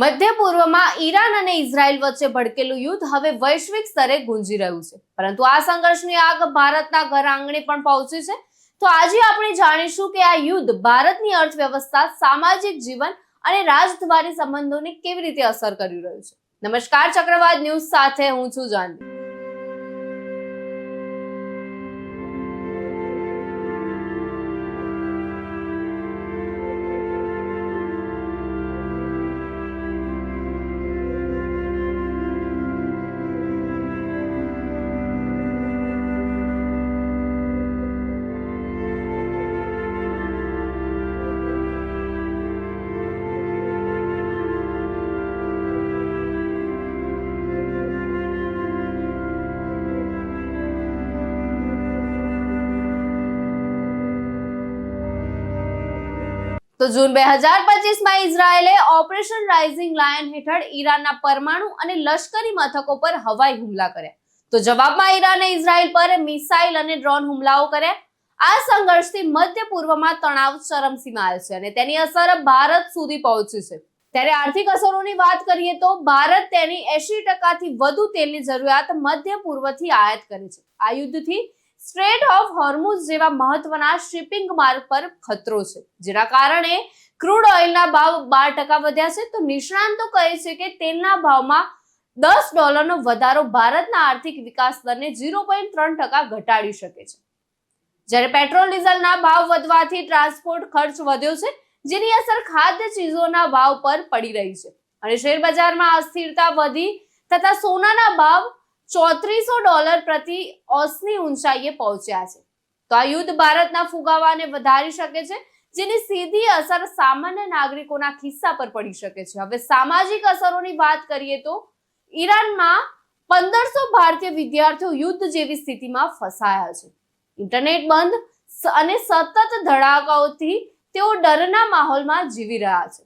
મધ્ય પૂર્વમાં ઈરાન અને ઇઝરાયલ વચ્ચે ભડકેલું યુદ્ધ હવે વૈશ્વિક સ્તરે ગુંજી રહ્યું છે. પરંતુ આ સંઘર્ષની આગ ભારતના ઘર આંગણે પણ પહોંચી છે. તો આજે આપણે જાણીશું કે આ યુદ્ધ ભારતની અર્થવ્યવસ્થા, સામાજિક જીવન અને રાજદ્વારી સંબંધોને કેવી રીતે અસર કરી રહ્યું છે. નમસ્કાર, ચક્રવાત ન્યૂઝ સાથે હું છું જાનવી. તો જૂન બે હજાર પચીસમાં ઇઝરાયેલે ઓપરેશન રાઇઝિંગ લાયન હેઠળ ઈરાનના પરમાણુ અને લશ્કરી મથકો પર હવાઈ હુમલા કર્યા. તો જવાબમાં ઈરાને ઇઝરાયલ પર મિસાઇલ અને ડ્રોન હુમલાઓ કર્યા. આ સંઘર્ષથી મધ્ય પૂર્વમાં તણાવ ચરમસીમાએ છે અને તેની અસર ભારત સુધી પહોંચી છે. ત્યારે આર્થિક અસરોની વાત કરીએ તો ભારત તેની એસી ટકાથી વધુ તેલની જરૂરિયાત મધ્ય પૂર્વથી આયાત કરે છે. આ યુદ્ધથી સ્ટ્રેટ ઓફ હોર્મુઝ જેવા મહત્વના શિપિંગ માર્ગ પર ખતરો છે. જેના કારણે ક્રૂડ ઓઇલના ભાવ બાર ટકા વધ્યા છે. તો નિષ્ણાંતો કહે છે કે તેલના ભાવમાં દસ ડોલરનો વધારો ભારતના આર્થિક વિકાસ દરને ઝીરો પોઈન્ટ ત્રણ ટકા ઘટાડી શકે છે. જ્યારે પેટ્રોલ, ડીઝલના ભાવ વધવાથી ટ્રાન્સપોર્ટ ખર્ચ વધ્યો છે, જેની અસર ખાદ્ય ચીજોના ભાવ પર પડી રહી છે. અને શેર બજારમાં અસ્થિરતા વધી તથા સોનાના ભાવ ચોત્રીસો ડોલર પ્રતિ ઓસની ઊંચાઈએ પહોંચ્યા છે. તો આ યુદ્ધ ભારતના ફુગાવાને વધારી શકે છે, જેની સીધી અસર સામાન્ય નાગરિકોના ખિસ્સા પર પડી શકે છે. હવે સામાજિક અસરોની વાત કરીએ તો ઈરાનમાં પંદરસો ભારતીય વિદ્યાર્થીઓ યુદ્ધ જેવી સ્થિતિમાં ફસાયા છે. ઇન્ટરનેટ બંધ અને સતત ધડાકાઓથી તેઓ ડરના માહોલમાં જીવી રહ્યા છે.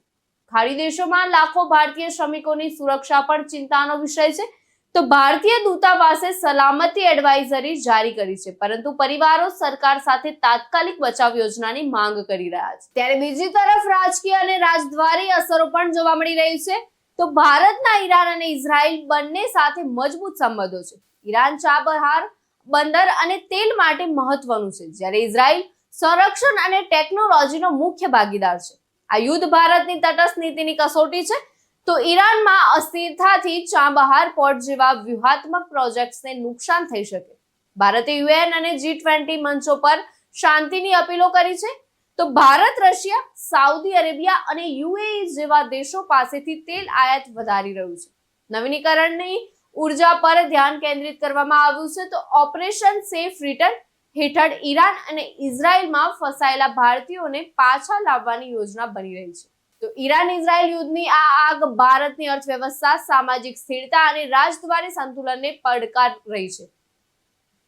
ખાડી દેશોમાં લાખો ભારતીય શ્રમિકોની સુરક્ષા પણ ચિંતાનો વિષય છે. તો ભારતીય દૂતાવાસે સલામતી એડવાઇઝરી જારી કરી છે, પરંતુ પરિવારો સરકાર સાથે તાત્કાલિક બચાવ યોજનાની માંગ કરી રહ્યા છે. ત્યારે બીજી તરફ રાજકીય અને રાજદ્વારી અસરો પણ જોવા મળી રહી છે. તો ભારતના ઈરાન અને ઇઝરાયલ બંને સાથે મજબૂત સંબંધો છે. ઈરાન ચાબહાર બંદર અને તેલ માટે મહત્વનું છે, જ્યારે ઇઝરાયલ સંરક્ષણ અને ટેકનોલોજીનો મુખ્ય ભાગીદાર છે. આ યુદ્ધ ભારતની તટસ્થ નીતિની કસોટી છે તો ઈરાનમાં અસ્થિરતાથી ચાબહાર પોર્ટ જેવા વ્યૂહાત્મક પ્રોજેક્ટ્સને નુકસાન થઈ શકે. ભારતે યુએન અને જી ટ્વેન્ટી મંચો પર શાંતિની અપીલો કરી છે. તો ભારત, રશિયા, સાઉદી અરેબિયા અને યુએઈ જેવા દેશો પાસેથી તેલ આયાત વધારી રહ્યું છે. નવીનીકરણની ઊર્જા પર ધ્યાન કેન્દ્રિત કરવામાં આવ્યું છે. તો ઓપરેશન સેફ રિટર્ન હેઠળ ઈરાન અને ઇઝરાયલમાં ફસાયેલા ભારતીયોને પાછા લાવવાની યોજના બની રહી છે. તો ઈરાન ઇઝરાયલ યુદ્ધની આ આગ ભારતની અર્થવ્યવસ્થા, સામાજિક સ્થિરતા અને રાજદ્વારી સંતુલનને પડકાર રહી છે.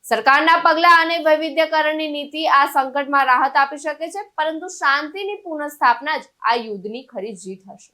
સરકારના પગલા અને વૈવિધ્યકરણની નીતિ આ સંકટમાં રાહત આપી શકે છે, પરંતુ શાંતિની પુનઃસ્થાપના જ આ યુદ્ધની ખરી જીત હશે.